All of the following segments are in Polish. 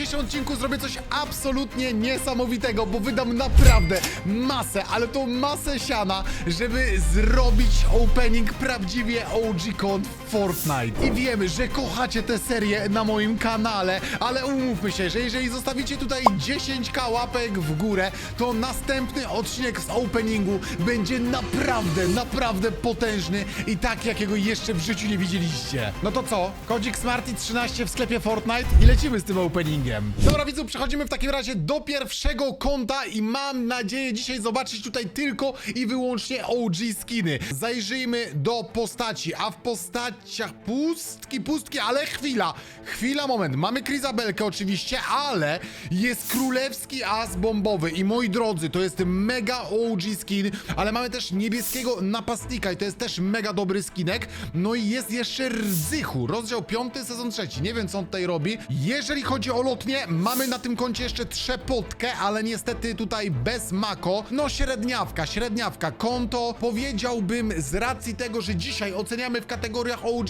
dzisiejszym odcinku zrobię coś absolutnie niesamowitego, bo wydam naprawdę masę, ale to masę siana, żeby zrobić opening prawdziwie OG w Fortnite. I wiemy, że kochacie tę serię na moim kanale, ale umówmy się, że jeżeli zostawicie tutaj 10k łapek w górę, to następny odcinek z openingu będzie naprawdę, naprawdę potężny i tak jakiego jeszcze w życiu nie widzieliście. No to co? Kodzik Smarty 13 w sklepie Fortnite i lecimy z tym openingiem. Dobra widzu, przechodzimy w takim razie do pierwszego konta i mam nadzieję dzisiaj zobaczyć tutaj tylko i wyłącznie OG skiny. Zajrzyjmy do postaci, a w postaciach pustki, pustki, ale chwila, chwila, moment. Mamy Krizabelkę oczywiście, ale jest królewski as bombowy i moi drodzy, to jest mega OG skin, ale mamy też niebieskiego napastnika i to jest też mega dobry skinek. No i jest jeszcze Rzychu, rozdział 5, sezon trzeci. Nie wiem, co on tutaj robi. Jeżeli chodzi o mamy na tym koncie jeszcze trzepotkę, ale niestety tutaj bez Mako. No średniawka, średniawka. Konto powiedziałbym z racji tego, że dzisiaj oceniamy w kategoriach OG,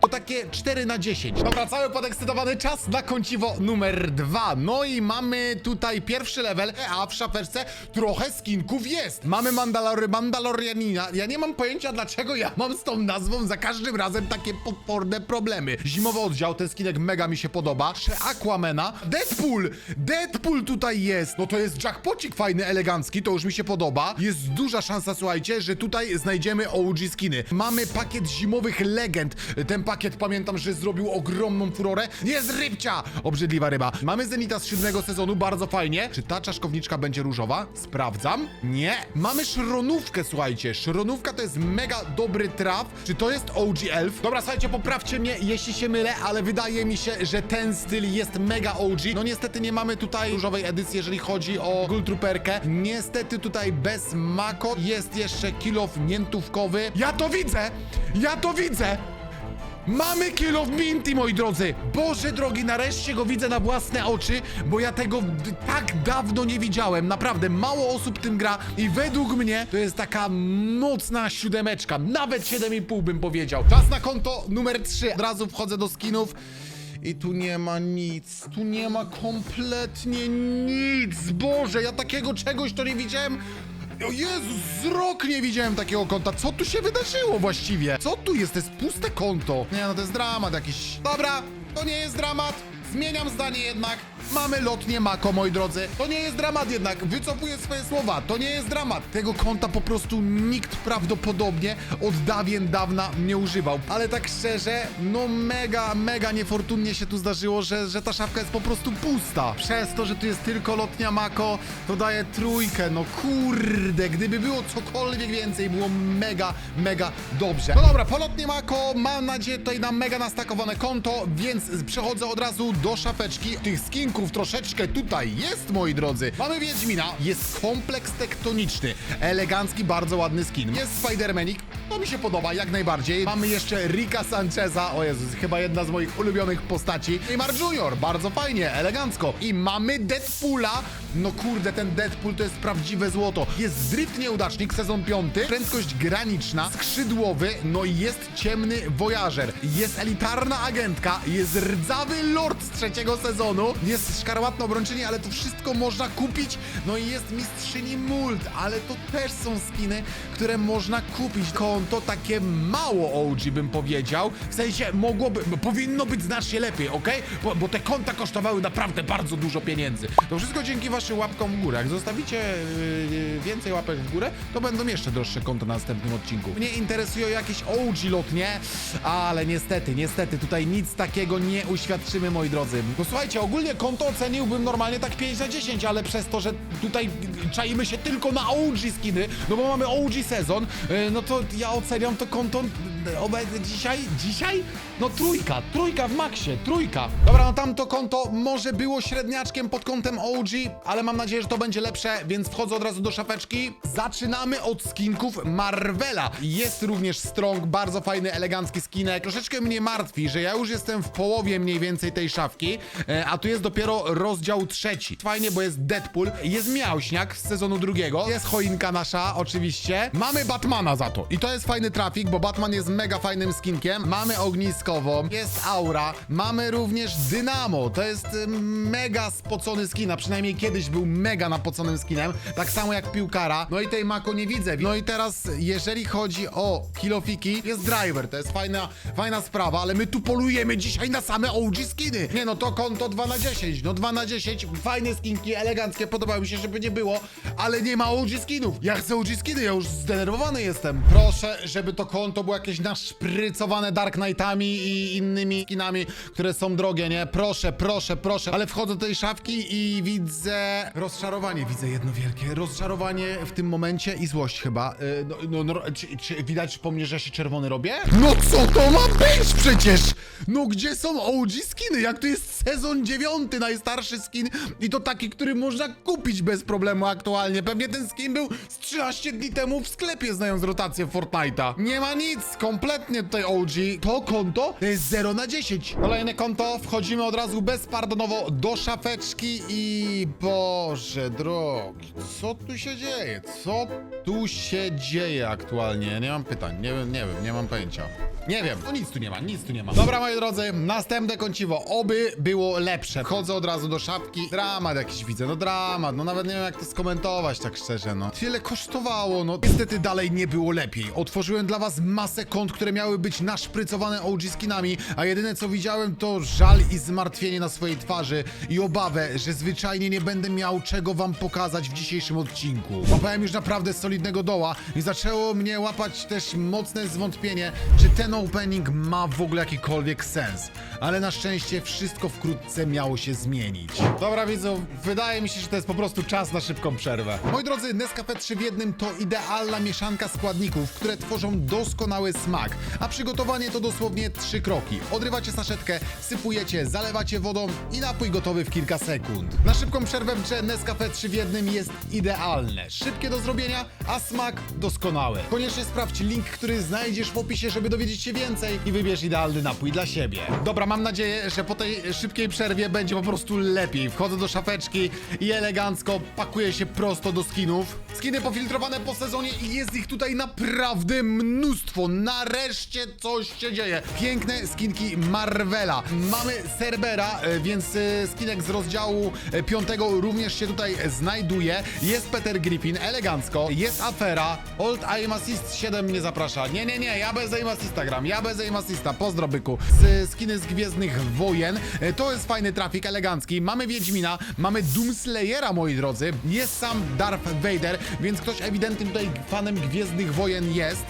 to takie 4 na 10. Dobra, cały podekscytowany czas na konciwo numer 2. No i mamy tutaj pierwszy level, a w szafeczce trochę skinków jest. Mamy Mandalory, Mandalorianina. Ja nie mam pojęcia, dlaczego ja mam z tą nazwą za każdym razem takie potworne problemy. Zimowy oddział, ten skinek mega mi się podoba. Aquamena. Deadpool! Deadpool tutaj jest! No to jest jackpocik fajny, elegancki, to już mi się podoba. Jest duża szansa, słuchajcie, że tutaj znajdziemy OG skiny. Mamy pakiet zimowych legend. Ten pakiet pamiętam, że zrobił ogromną furorę. Jest rybcia! Obrzydliwa ryba. Mamy Zenita z siódmego sezonu, bardzo fajnie. Czy ta czaszkowniczka będzie różowa? Sprawdzam. Nie. Mamy szronówkę, słuchajcie. Szronówka to jest mega dobry traf. Czy to jest OG Elf? Dobra, słuchajcie, poprawcie mnie, jeśli się mylę, ale wydaje mi się, że ten styl jest mega OG. No niestety nie mamy tutaj różowej edycji, jeżeli chodzi o Gultruperkę. Niestety tutaj bez Mako jest jeszcze kilof miętówkowy. Ja to widzę! Ja to widzę! Mamy Kill of Minty, moi drodzy! Boże drogi, nareszcie go widzę na własne oczy, bo ja tego tak dawno nie widziałem. Naprawdę, mało osób tym gra i według mnie to jest taka mocna siódemeczka. Nawet 7,5 bym powiedział. Czas na konto numer 3. Od razu wchodzę do skinów. I tu nie ma nic, tu nie ma kompletnie nic. Boże, ja takiego czegoś to nie widziałem. O Jezus, z rok nie widziałem takiego konta. Co tu się wydarzyło właściwie? Co tu jest? To jest puste konto. Nie no, to jest dramat jakiś. Dobra, to nie jest dramat. Zmieniam zdanie jednak. Mamy lotnie Mako, moi drodzy. To nie jest dramat jednak. Wycofuję swoje słowa. To nie jest dramat. Tego konta po prostu nikt prawdopodobnie od dawien dawna nie używał. Ale tak szczerze, no mega, mega niefortunnie się tu zdarzyło, że, że ta szafka jest po prostu pusta. Przez to, że tu jest tylko lotnia Mako, to daje trójkę. No kurde, gdyby było cokolwiek więcej, było mega, mega dobrze. No dobra, po lotnie Mako mam nadzieję tutaj na mega nastakowane konto, więc przechodzę od razu do szafeczki. Tych skinków troszeczkę tutaj jest, moi drodzy. Mamy Wiedźmina, jest kompleks tektoniczny, elegancki, bardzo ładny skin. Jest Spidermanik, to mi się podoba jak najbardziej. Mamy jeszcze Rika Sancheza, o Jezus, chyba jedna z moich ulubionych postaci. Neymar Junior, bardzo fajnie, elegancko. I mamy Deadpoola, no kurde, ten Deadpool to jest prawdziwe złoto. Jest drift nieudacznik, sezon piąty, prędkość graniczna, skrzydłowy, no i jest ciemny wojażer. Jest elitarna agentka, jest rdzawy lord z trzeciego sezonu, jest szkarłatna obrończyni, ale to wszystko można kupić. No i jest mistrzyni mult, ale to też są skiny, które można kupić. Konto takie mało OG bym powiedział. W sensie mogłoby, powinno być znacznie lepiej, ok? Bo, bo te konta kosztowały naprawdę bardzo dużo pieniędzy. To wszystko dzięki waszym łapkom w górę. Jak zostawicie yy, więcej łapek w górę, to będą jeszcze droższe konta na następnym odcinku. Mnie interesują jakieś OG lotnie, ale niestety, niestety tutaj nic takiego nie uświadczymy, moi drodzy. No słuchajcie, ogólnie konto oceniłbym normalnie tak 5 na 10, ale przez to, że tutaj czaimy się tylko na OG skiny, no bo mamy OG sezon, yy, no to ja oceniam to konto obecnie dzisiaj, dzisiaj? No trójka, trójka w maksie, trójka. Dobra, no tamto konto może było średniaczkiem pod kątem OG, ale mam nadzieję, że to będzie lepsze, więc wchodzę od razu do szafeczki. Zaczynamy od skinków Marvela. Jest również Strong, bardzo fajny, elegancki skinek. Troszeczkę mnie martwi, że ja już jestem w połowie mniej więcej tej szafki, e, a tu jest dopiero rozdział trzeci. Fajnie, bo jest Deadpool, jest Miałśniak z sezonu drugiego, jest choinka nasza, oczywiście. Mamy Batmana za to i to jest fajny trafik, bo Batman jest mega fajnym skinkiem. Mamy ogniskową, jest aura, mamy również dynamo. To jest y, mega spocony skin, a przynajmniej kiedyś był mega napoconym skinem. Tak samo jak piłkara. No i tej Mako nie widzę. No i teraz, jeżeli chodzi o kilofiki, jest driver. To jest fajna, fajna sprawa, ale my tu polujemy dzisiaj na same OG skiny. Nie no, to konto 2 na 10. No 2 na 10, fajne skinki, eleganckie, podobały mi się, żeby nie było, ale nie ma OG skinów. Ja chcę OG skiny, ja już zdenerwowany jestem. Proszę, żeby to konto było jakieś naszprycowane Dark Knightami i innymi skinami, które są drogie, nie? Proszę, proszę, proszę. Ale wchodzę do tej szafki i widzę rozczarowanie. Widzę jedno wielkie rozczarowanie w tym momencie i złość chyba. Yy, no, no, no, czy, czy widać po mnie, że się czerwony robię? No co to ma być przecież? No gdzie są OG skiny? Jak to jest sezon dziewiąty, najstarszy skin i to taki, który można kupić bez problemu aktualnie. Pewnie ten skin był z 13 dni temu w sklepie, znając rotację Fortnite'a. Nie ma nic, kompletnie tutaj OG. To konto to jest 0 na 10. Kolejne konto, wchodzimy od razu bezpardonowo do szafeczki i... Boże drogi, co tu się dzieje? Co tu się dzieje aktualnie? Nie mam pytań, nie wiem, nie wiem, nie mam pojęcia. Nie wiem, no nic tu nie ma, nic tu nie ma. Dobra, moi drodzy, następne końciwo. Oby było lepsze. Wchodzę od razu do szafki. Dramat jakiś widzę, no dramat. No nawet nie wiem, jak to skomentować, tak szczerze, no. Tyle kosztowało, no. Niestety dalej nie było lepiej. Otworzyłem dla was masę kont, które miały być naszprycowane OG skinami, a jedyne co widziałem to żal i zmartwienie na swojej twarzy i obawę, że zwyczajnie nie będę miał czego wam pokazać w dzisiejszym odcinku. Łapałem już naprawdę solidnego doła i zaczęło mnie łapać też mocne zwątpienie, czy ten opening ma w ogóle jakikolwiek sens. Ale na szczęście wszystko wkrótce miało się zmienić. Dobra widzów, wydaje mi się, że to jest po prostu czas na szybką przerwę. Moi drodzy, Nescafe 3 w jednym to idealna mieszanka składników, które tworzą doskonały smak. A przygotowanie to dosłownie trzy kroki. Odrywacie saszetkę, sypujecie, zalewacie wodą i napój gotowy w kilka sekund. Na szybką przerwę w Nescafe 3 w jednym jest idealne. Szybkie do zrobienia, a smak doskonały. Koniecznie sprawdź link, który znajdziesz w opisie, żeby dowiedzieć się więcej i wybierz idealny napój dla siebie. Dobra, mam nadzieję, że po tej szybkiej przerwie będzie po prostu lepiej. Wchodzę do szafeczki i elegancko pakuję się prosto do skinów. Skiny pofiltrowane po sezonie i jest ich tutaj naprawdę mnóstwo. Nareszcie coś się dzieje. Piękne skinki Marvela. Mamy Cerbera, e, więc e, skinek z rozdziału 5 również się tutaj znajduje. Jest Peter Griffin, elegancko. Jest Afera. Old Aim Assist 7 mnie zaprasza. Nie, nie, nie, ja bez Aim Assista gram. Ja bez Aim Assista. Pozdro byku. Z skiny z Gwiezdnych Wojen. E, To jest fajny trafik, elegancki. Mamy Wiedźmina, mamy Doomslayera, moi drodzy. Jest sam Darth Vader, więc ktoś ewidentnie tutaj fanem Gwiezdnych Wojen jest.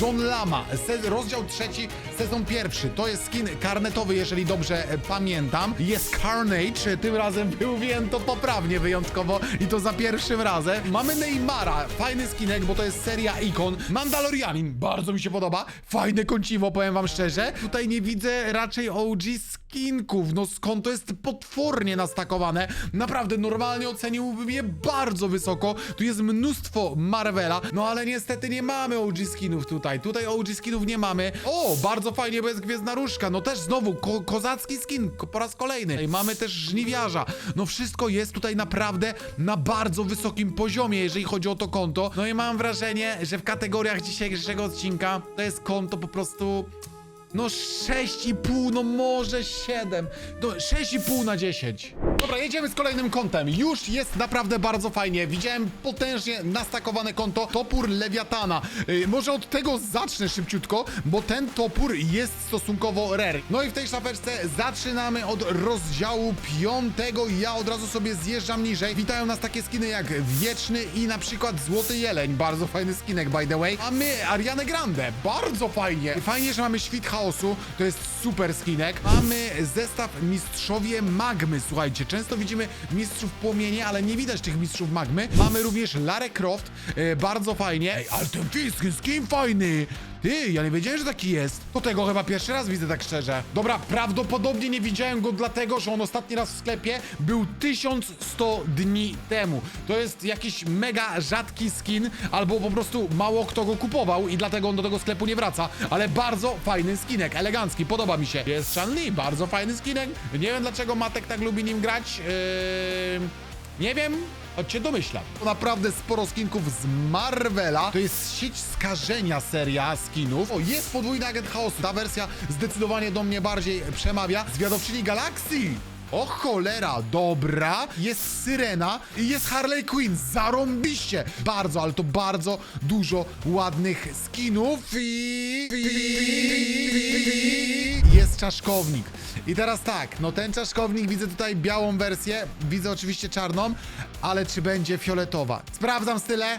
John, Lama, rozdział trzeci, sezon pierwszy. To jest skin karnetowy, jeżeli dobrze e, pamiętam. Jest Carnage, e, tym razem wyłowiłem to poprawnie wyjątkowo i to za pierwszym razem. Mamy Neymara, fajny skinek, bo to jest seria ikon. Mandalorianin, bardzo mi się podoba. Fajne końciwo, powiem wam szczerze. Tutaj nie widzę raczej OG skinków, no skąd to jest potwornie nastakowane. Naprawdę, normalnie oceniłbym je bardzo wysoko. Tu jest mnóstwo Marvela, no ale niestety nie mamy OG skinów tutaj. Tutaj OG skinów nie mamy. O, bardzo fajnie, bo jest Gwiezdna Różka. No też znowu, ko kozacki skin, po raz kolejny. I mamy też Żniwiarza. No wszystko jest tutaj naprawdę na bardzo wysokim poziomie, jeżeli chodzi o to konto. No i mam wrażenie, że w kategoriach dzisiejszego odcinka to jest konto po prostu... No 6,5, no może 7. No 6,5 na 10. Dobra, jedziemy z kolejnym kątem. Już jest naprawdę bardzo fajnie. Widziałem potężnie nastakowane konto Topór Lewiatana. Yy, może od tego zacznę szybciutko, bo ten topór jest stosunkowo rare. No i w tej szafeczce zaczynamy od rozdziału piątego. Ja od razu sobie zjeżdżam niżej. Witają nas takie skiny jak Wieczny i na przykład Złoty Jeleń. Bardzo fajny skinek, by the way. A my Ariane Grande. Bardzo fajnie. Fajnie, że mamy Świt Chaosu. To jest super skinek. Mamy zestaw Mistrzowie Magmy. Słuchajcie, często widzimy mistrzów płomienie, ale nie widać tych mistrzów magmy. Mamy również Lara Croft. E, bardzo fajnie. Ej, ale ten skin, skin fajny. Ty, ja nie wiedziałem, że taki jest. To tego chyba pierwszy raz widzę, tak szczerze. Dobra, prawdopodobnie nie widziałem go dlatego, że on ostatni raz w sklepie był 1100 dni temu. To jest jakiś mega rzadki skin, albo po prostu mało kto go kupował i dlatego on do tego sklepu nie wraca. Ale bardzo fajny skinek, elegancki, podoba mi się. Jest Shanli, bardzo fajny skinek. Nie wiem dlaczego Matek tak lubi nim grać. Yy... Nie wiem, choć się domyślam. To naprawdę sporo skinków z Marvela. To jest sieć skażenia seria skinów. O, jest podwójny agent chaosu. Ta wersja zdecydowanie do mnie bardziej przemawia. Zwiadowczyni galakcji. O cholera, dobra. Jest Syrena i jest Harley Quinn. Zarąbiście. Bardzo, ale to bardzo dużo ładnych skinów i... Jest czaszkownik. I teraz tak, no ten czaszkownik, widzę tutaj białą wersję, widzę oczywiście czarną, ale czy będzie fioletowa? Sprawdzam style.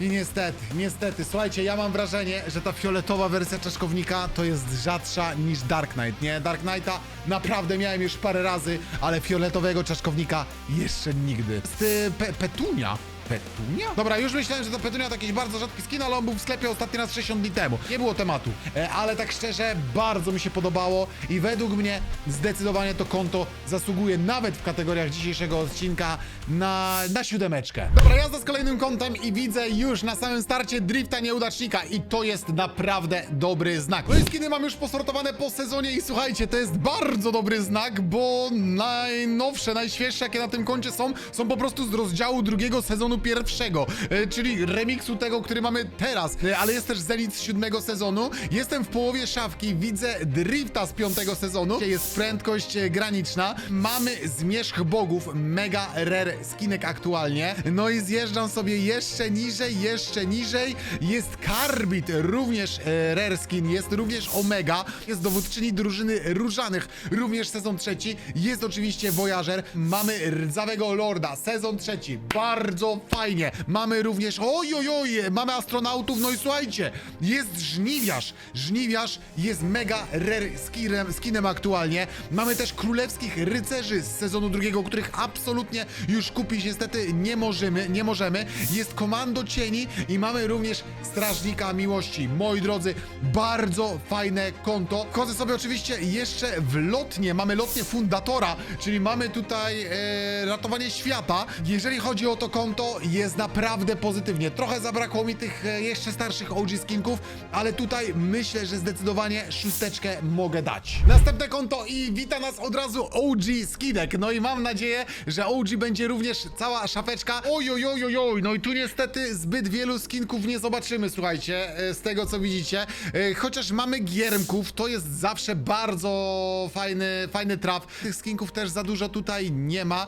I niestety, niestety, słuchajcie, ja mam wrażenie, że ta fioletowa wersja czaszkownika to jest rzadsza niż Dark Knight, nie? Dark Knighta naprawdę miałem już parę razy, ale fioletowego czaszkownika jeszcze nigdy. Z pe Petunia. Petunia? Dobra, już myślałem, że to Petunia to jakiś bardzo rzadki skin, ale on był w sklepie ostatni raz 60 dni temu. Nie było tematu. E, ale tak szczerze, bardzo mi się podobało i według mnie zdecydowanie to konto zasługuje nawet w kategoriach dzisiejszego odcinka na, na siódemeczkę. Dobra, jazda z kolejnym kontem i widzę już na samym starcie drifta nieudacznika i to jest naprawdę dobry znak. No i skiny mam już posortowane po sezonie i słuchajcie, to jest bardzo dobry znak, bo najnowsze, najświeższe jakie na tym koncie są, są po prostu z rozdziału drugiego sezonu pierwszego, e, czyli remiksu tego, który mamy teraz, e, ale jest też Zenit z siódmego sezonu. Jestem w połowie szafki, widzę drifta z piątego sezonu, jest prędkość e, graniczna. Mamy zmierzch bogów, mega rare skinek aktualnie. No i zjeżdżam sobie jeszcze niżej, jeszcze niżej. Jest Karbit, również rare skin, jest również Omega, jest dowódczyni drużyny różanych, również sezon trzeci. Jest oczywiście Voyager, mamy rdzawego lorda, sezon trzeci, bardzo fajnie. Mamy również, oj, oj, oj, mamy astronautów, no i słuchajcie, jest żniwiarz. Żniwiarz jest mega rare skinem, skinem aktualnie. Mamy też królewskich rycerzy z sezonu drugiego, których absolutnie już kupić niestety nie możemy, nie możemy. Jest komando cieni i mamy również strażnika miłości. Moi drodzy, bardzo fajne konto. Wchodzę sobie oczywiście jeszcze w lotnie. Mamy lotnię fundatora, czyli mamy tutaj e, ratowanie świata. Jeżeli chodzi o to konto, jest naprawdę pozytywnie. Trochę zabrakło mi tych e, jeszcze starszych OG skinków, ale tutaj myślę, że zdecydowanie szósteczkę mogę dać. Następne konto i wita nas od razu OG skinek. No i mam nadzieję, że OG będzie również cała szafeczka. Oj, oj, oj, oj, oj. No i tu niestety zbyt wielu skinków nie zobaczymy, słuchajcie, e, z tego co widzicie. E, Chociaż mamy giermków, to jest zawsze bardzo fajny, fajny traf. Tych skinków też za dużo tutaj nie ma.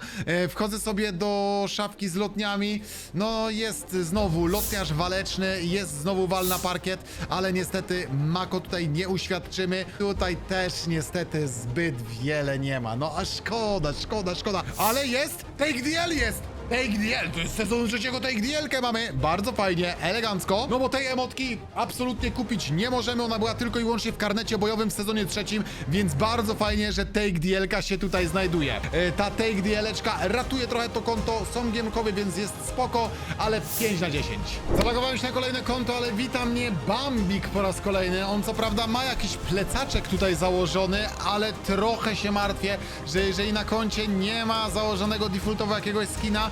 Wchodzę sobie do szafki z lotniami. No jest znowu lotniarz waleczny, jest znowu wal na parkiet, ale niestety Mako tutaj nie uświadczymy. Tutaj też niestety zbyt wiele nie ma. No a szkoda, szkoda, szkoda. Ale jest! Take DL jest! Take DL, to jest sezon trzeciego Take DL-kę mamy. Bardzo fajnie, elegancko. No bo tej emotki absolutnie kupić nie możemy. Ona była tylko i wyłącznie w karnecie bojowym w sezonie trzecim, więc bardzo fajnie, że Take DL-ka się tutaj znajduje. E, ta Take DL-eczka ratuje trochę to konto. Są giermkowe, więc jest spoko, ale 5 na 10. Zalogowałem się na kolejne konto, ale wita mnie Bambik po raz kolejny. On co prawda ma jakiś plecaczek tutaj założony, ale trochę się martwię, że jeżeli na koncie nie ma założonego defaultowo jakiegoś skina,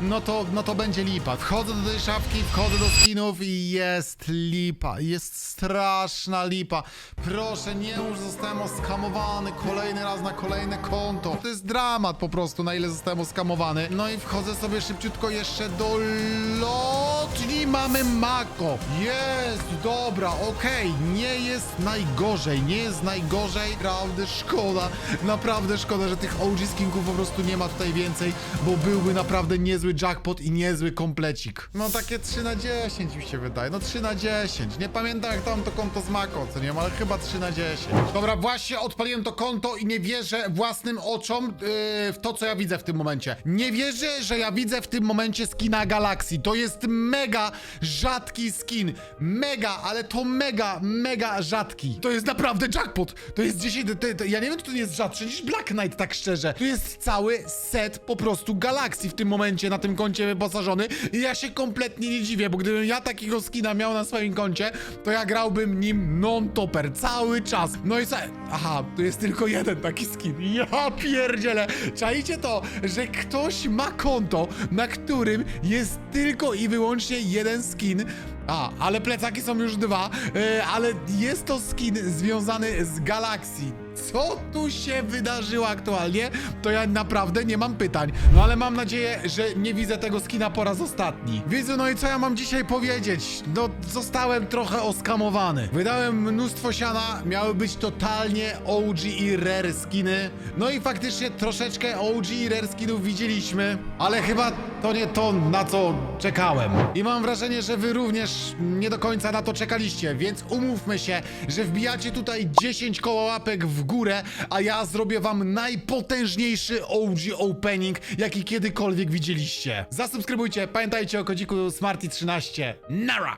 no to, no to będzie lipa. Wchodzę do tej szafki, wchodzę do skinów i jest lipa. Jest straszna lipa. Proszę, nie już zostałem oskamowany kolejny raz na kolejne konto. To jest dramat po prostu, na ile zostałem oskamowany. No i wchodzę sobie szybciutko jeszcze do lotni. Mamy Mako. Jest, dobra, okej. Nie jest najgorzej, nie jest najgorzej. Naprawdę szkoda, naprawdę szkoda, że tych OG skinków po prostu nie ma tutaj więcej, bo byłby naprawdę niezły jackpot i niezły komplecik. No takie 3 na 10 mi się wydaje, no 3 na 10. Nie pamiętam jak tam to konto z Mako, co nie ale chyba 3 na 10. Dobra, właśnie odpaliłem to konto i nie wierzę własnym oczom yy, w to, co ja widzę w tym momencie. Nie wierzę, że ja widzę w tym momencie skina Galaxy. To jest mega rzadki skin. Mega, ale to mega, mega rzadki. To jest naprawdę jackpot. To jest 10. To, to, ja nie wiem, czy to nie jest rzadsze niż Black Knight, tak szczerze. To jest cały set po prostu Galaxy w tym momencie na tym koncie wyposażony. I ja się kompletnie nie dziwię, bo gdybym ja takiego skina miał na swoim koncie, to ja grałbym nim non-topper cały czas. No i co? Aha, tu jest tylko jeden taki skin. Ja pierdzielę. Czajcie to, że ktoś ma konto, na którym jest tylko i wyłącznie jeden skin. A, ale plecaki są już dwa, e, ale jest to skin związany z Galaxy. Co tu się wydarzyło aktualnie, to ja naprawdę nie mam pytań. No ale mam nadzieję, że nie widzę tego skina po raz ostatni. Widzę, no i co ja mam dzisiaj powiedzieć? No, zostałem trochę oskamowany. Wydałem mnóstwo siana, miały być totalnie OG i rare skiny. No i faktycznie troszeczkę OG i rare skinów widzieliśmy, ale chyba to nie to, na co czekałem. I mam wrażenie, że wy również nie do końca na to czekaliście, więc umówmy się, że wbijacie tutaj 10 koło łapek w górę, a ja zrobię wam najpotężniejszy OG opening, jaki kiedykolwiek widzieliście. Zasubskrybujcie, pamiętajcie o kodziku Smarty13. Nara!